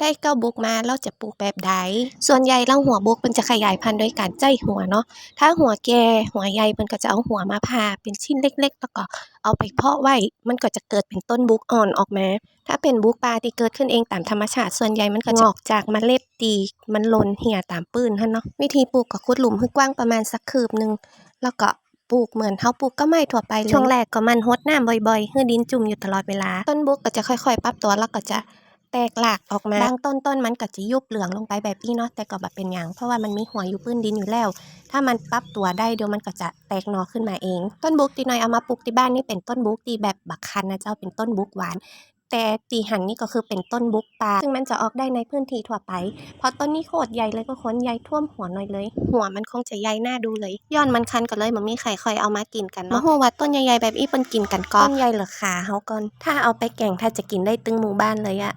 ได้เก้าบุกมาเราจะปลูกแบบใด ส่วนใหญ่เราหัวบุกมันจะขยายพันธุ์โดยการใจหัวเนาะ ถ้าหัวแก่หัวใหญ่มันก็จะเอาหัวมาผ่าเป็นชิ้นเล็ก ๆ แล้วก็เอาไปเพาะไว้ มันก็จะเกิดเป็นต้นบุกอ่อนออกมา ถ้าเป็นบุกป่าที่เกิดขึ้นเองตามธรรมชาติ ส่วนใหญ่มันก็จะงอกจากเมล็ดตีมันหล่นเหี่ยตามปื้นหั่นเนาะ วิธีปลูกก็ขุดหลุมให้กว้างประมาณสักคืบหนึ่งแล้วก็ปลูกเหมือนเฮาปลูกก็ไม่ทั่วไปเลยช่วงแรกก็มันรดน้ำบ่อยๆให้ดินจุ่มอยู่ตลอดเวลา ต้นบุกก็จะค่อยๆ ปรับตัวแล้วก็จะ แตกหลากออกมาบางต้นต้นมันก็จะยุบเหลืองลงไปแบบนี้เนาะแต่ก็แบบเป็นหยังเพราะว่ามันมีหัวอยู่พื้นดินอยู่แล้ว ถ้ามันปรับตัวได้เดี๋ยวมันก็จะแตกหน่อขึ้นมาเอง ต้นบุกที่น้อยเอามาปลูกที่บ้านนี่เป็นต้นบุกที่แบบบักคันนะเจ้าเป็นต้นบุกหวานแต่ตีหันนี่ก็คือเป็นต้นบุกป่าซึ่งมันจะออกได้ในพื้นที่ทั่วไป เพราะต้นนี้โคตรใหญ่เลยก็คนใหญ่ท่วมหัวหน่อยเลย หัวมันคงจะใหญ่หน้าดูเลยย้อนมันคันก็เลยมันมีใครคอยเอามากินกันเนาะหัวว่าต้นใหญ่ๆแบบอีเปิ้นกินกันก็ต้นใหญ่เหลือขาเฮาก่อนถ้าเอาไปแกงถ้าจะกินได้ตึงหมู่บ้านเลยอะ